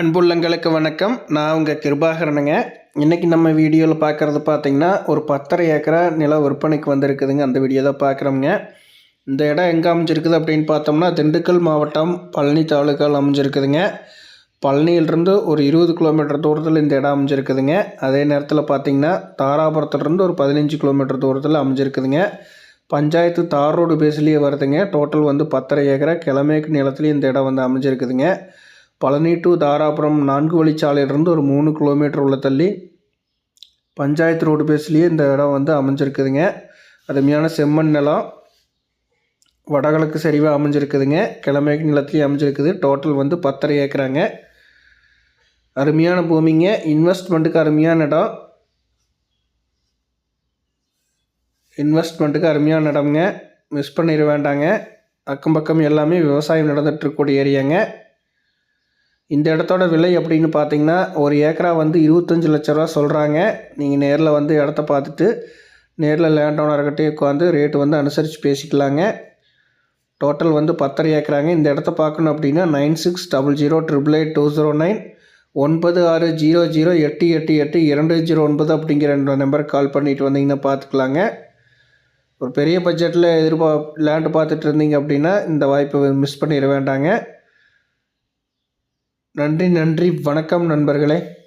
அன்புள்ளங்களுக்கு வணக்கம். நான் உங்கள் கிருபாகரனுங்க. இன்றைக்கி நம்ம வீடியோவில் பார்க்குறது பார்த்தீங்கன்னா ஒரு பத்தரை ஏக்கரா நிலம் விற்பனைக்கு வந்திருக்குதுங்க. அந்த வீடியோ தான் பார்க்குறோங்க இந்த இடம் எங்கே அமைஞ்சிருக்குது அப்படின்னு பார்த்தோம்னா திண்டுக்கல் மாவட்டம் பழனி தாலுக்காவில் அமைஞ்சிருக்குதுங்க. பழனியிலிருந்து ஒரு இருபது கிலோமீட்டர் தூரத்தில் இந்த இடம் அமைஞ்சிருக்குதுங்க. அதே நேரத்தில் பார்த்தீங்கன்னா தாராபுரத்துலேருந்து ஒரு பதினஞ்சு கிலோமீட்டர் தூரத்தில் அமைஞ்சிருக்குதுங்க. பஞ்சாயத்து தார் ரோடு பேஸ்லேயே வருதுங்க. டோட்டல் வந்து பத்தரை ஏக்கரா கிழமேக்கு நிலத்துலேயும் இந்த இடம் வந்து அமைஞ்சிருக்குதுங்க. பழனி டு தாராபுரம் நான்கு வழிச்சாலையிலிருந்து ஒரு மூணு கிலோமீட்டர் உள்ள தள்ளி பஞ்சாயத்து ரோடு பேஸ்லேயே இந்த இடம் வந்து அமைஞ்சிருக்குதுங்க. அருமையான செம்மண் நிலம். வடகிழக்கு சரிவாக அமைஞ்சிருக்குதுங்க. கிழமைக்கு நிலத்துலேயும் அமைஞ்சிருக்குது. டோட்டல் வந்து பத்தரை ஏக்கராங்க. அருமையான பூமிங்க. இன்வெஸ்ட்மெண்ட்டுக்கு அருமையான இடம். இன்வெஸ்ட்மெண்ட்டுக்கு அருமையான இடம்ங்க. மிஸ் பண்ணிட வேண்டாங்க. அக்கம் பக்கம் எல்லாமே விவசாயம் நடந்துகிட்ருக்கக்கூடிய ஏரியாங்க இந்த இடத்தோட விலை அப்படின்னு பார்த்தீங்கன்னா ஒரு ஏக்கரா வந்து இருபத்தஞ்சி லட்ச ரூபா சொல்கிறாங்க நீங்கள் நேரில் வந்து இடத்த பார்த்துட்டு நேரில் லேண்ட் ஓனர்கிட்டே உட்காந்து ரேட்டு வந்து அனுசரித்து பேசிக்கலாங்க. டோட்டல் வந்து பத்தரை ஏக்கராங்க. இந்த இடத்த பார்க்கணும் அப்படின்னா nine six double zero triple eight two zero nine ஒன்பது ஆறு ஜீரோ ஜீரோ எட்டு எட்டு எட்டு இரண்டு ஜீரோ ஒன்பது அப்படிங்கிற ரெண்டு நம்பருக்கு கால் பண்ணிட்டு வந்தீங்கன்னா பார்த்துக்கலாங்க. ஒரு பெரிய பட்ஜெட்டில் எதிர்பா லேண்டு பார்த்துட்டு இருந்தீங்க அப்படின்னா இந்த வாய்ப்பை மிஸ் பண்ணிட வேண்டாங்க. நன்றி நன்றி. வணக்கம் நண்பர்களே.